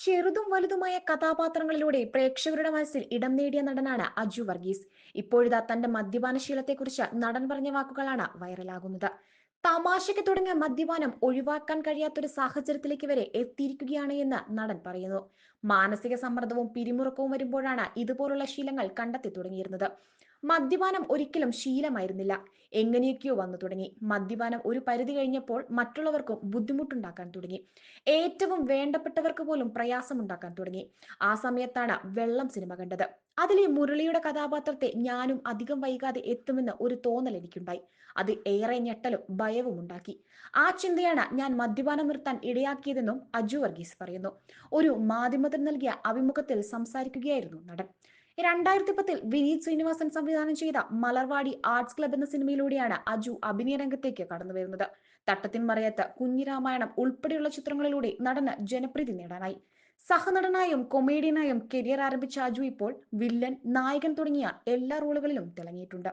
ചെറുതും വലുതുമായ കഥാപാത്രങ്ങളിലൂടെ പ്രേക്ഷകരുടെ മനസ്സിൽ ഇടം നേടിയ നടനാണ് അജു വർഗീസ്. ഇപ്പോഴിതാ തന്റെ മദ്യപാനശീലത്തെക്കുറിച്ച് നടൻ പറഞ്ഞ വാക്കുകളാണ് വൈറലാകുന്നത്. തമാശയ്ക്ക് തുടങ്ങിയ മദ്യപാനം ഒഴിവാക്കാൻ കഴിയാത്തൊരു സാഹചര്യത്തിലേക്ക് വരെ എത്തിയിരിക്കുകയാണ് എന്ന് നടൻ പറയുന്നു. മാനസിക സമ്മർദ്ദവും പിരിമുറുക്കവും വരുമ്പോഴാണ് ഇതുപോലുള്ള ശീലങ്ങൾ കണ്ടെത്തി തുടങ്ങിയിരുന്നത്. മദ്യപാനം ഒരിക്കലും ശീലമായിരുന്നില്ല. എങ്ങനെയൊക്കെയോ വന്നു തുടങ്ങി. മദ്യപാനം ഒരു പരിധി കഴിഞ്ഞപ്പോൾ മറ്റുള്ളവർക്കും ബുദ്ധിമുട്ടുണ്ടാക്കാൻ തുടങ്ങി. ഏറ്റവും വേണ്ടപ്പെട്ടവർക്ക് പോലും പ്രയാസമുണ്ടാക്കാൻ തുടങ്ങി. ആ സമയത്താണ് വെള്ളം സിനിമ കണ്ടത്. അതിലെ മുരളിയുടെ കഥാപാത്രത്തെ ഞാനും അധികം വൈകാതെ എത്തുമെന്ന് ഒരു തോന്നൽ എനിക്കുണ്ടായി. അത് ഏറെ ഞെട്ടലും ഭയവും ഉണ്ടാക്കി. ആ ചിന്തയാണ് ഞാൻ മദ്യപാനം നിർത്താൻ ഇടയാക്കിയതെന്നും അജു വർഗീസ് പറയുന്നു. ഒരു മാധ്യമത്തിന് നൽകിയ അഭിമുഖത്തിൽ സംസാരിക്കുകയായിരുന്നു നടൻ. രണ്ടായിരത്തി പത്തിൽ വിനീത് ശ്രീനിവാസൻ സംവിധാനം ചെയ്ത മലർവാടി ആർട്സ് ക്ലബ് എന്ന സിനിമയിലൂടെയാണ് അജു അഭിനയ രംഗത്തേക്ക് കടന്നു വരുന്നത്. തട്ടത്തിൻ മറയത്ത് കുഞ്ഞിരാമായണം ഉൾപ്പെടെയുള്ള ചിത്രങ്ങളിലൂടെ നടന് ജനപ്രീതി നേടാനായി. സഹനടനായും കൊമേഡിയനായും കരിയർ ആരംഭിച്ച അജു ഇപ്പോൾ വില്ലൻ നായകൻ തുടങ്ങിയ എല്ലാ റോളുകളിലും തിളങ്ങിയിട്ടുണ്ട്.